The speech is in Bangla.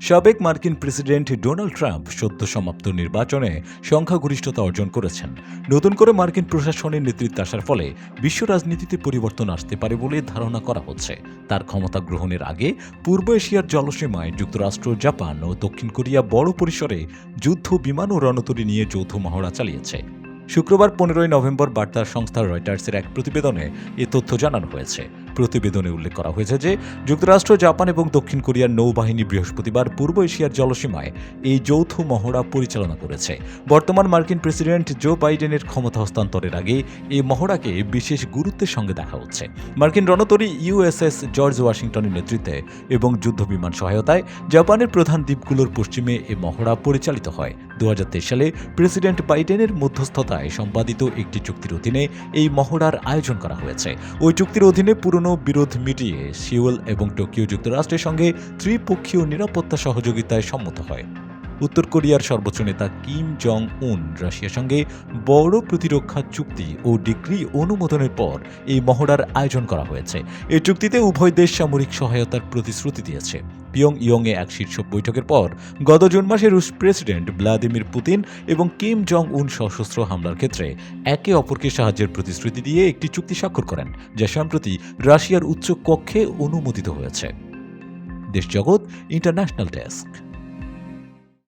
সাবেক মার্কিন প্রেসিডেন্ট ডোনাল্ড ট্রাম্প সদ্য সমাপ্ত নির্বাচনে সংখ্যাগরিষ্ঠতা অর্জন করেছেন। নতুন করে মার্কিন প্রশাসনের নেতৃত্বে আসার ফলে বিশ্ব রাজনীতিতে পরিবর্তন আসতে পারে বলে ধারণা করা হচ্ছে। তার ক্ষমতা গ্রহণের আগে পূর্ব এশিয়ার জলসীমায় যুক্তরাষ্ট্র, জাপান ও দক্ষিণ কোরিয়া বড় পরিসরে যুদ্ধ, বিমান ও রণতরী নিয়ে যৌথ মহড়া চালিয়েছে। শুক্রবার পনেরোই নভেম্বর বার্তা সংস্থা রয়টার্সের এক প্রতিবেদনে এ তথ্য জানানো হয়েছে। প্রতিবেদনে উল্লেখ করা হয়েছে যে, যুক্তরাষ্ট্র, জাপান এবং দক্ষিণ কোরিয়ার নৌবাহিনী বৃহস্পতিবার পূর্ব এশিয়ার জলসীমায় এই যৌথ মহড়া পরিচালনা করেছে। বর্তমান মার্কিন প্রেসিডেন্ট জো বাইডেনের ক্ষমতা হস্তান্তরের আগে এই মহড়াকে বিশেষ গুরুত্বের সঙ্গে দেখা হচ্ছে। মার্কিন রণতরী ইউএসএস জর্জ ওয়াশিংটনের নেতৃত্বে এবং যুদ্ধবিমান সহায়তায় জাপানের প্রধান দ্বীপগুলোর পশ্চিমে এ মহড়া পরিচালিত হয়। দু হাজার তেইশ সালে প্রেসিডেন্ট বাইডেনের মধ্যস্থতায় সম্পাদিত একটি চুক্তির অধীনে এই মহড়ার আয়োজন করা হয়েছে। ওই চুক্তির অধীনে পুরনো বিরোধ মিটিয়ে সিওল এবং টোকিও যুক্তরাষ্ট্রের সঙ্গে ত্রিপক্ষীয় নিরাপত্তা সহযোগিতায় সম্মত হয়। উত্তর কোরিয়ার সর্বোচ্চ নেতা কিম জং উন রাশিয়ার সঙ্গে বড় প্রতিরক্ষা চুক্তি ও ডিগ্রি অনুমোদনের পর এই মহড়ার আয়োজন করা হয়েছে। এই চুক্তিতে উভয় দেশ সামরিক সহায়তার প্রতিশ্রুতি দিয়েছে। পিয়ং ইয়ংয়ে এক শীর্ষ বৈঠকের পর গত জুন মাসে রুশ প্রেসিডেন্ট ভ্লাদিমির পুতিন এবং কিম জং উন সশস্ত্র হামলার ক্ষেত্রে একে অপরকে সাহায্যের প্রতিশ্রুতি দিয়ে একটি চুক্তি স্বাক্ষর করেন, যা সম্প্রতি রাশিয়ার উচ্চ কক্ষে অনুমোদিত হয়েছে। দেশ জগৎ ইন্টারন্যাশনাল ডেস্ক।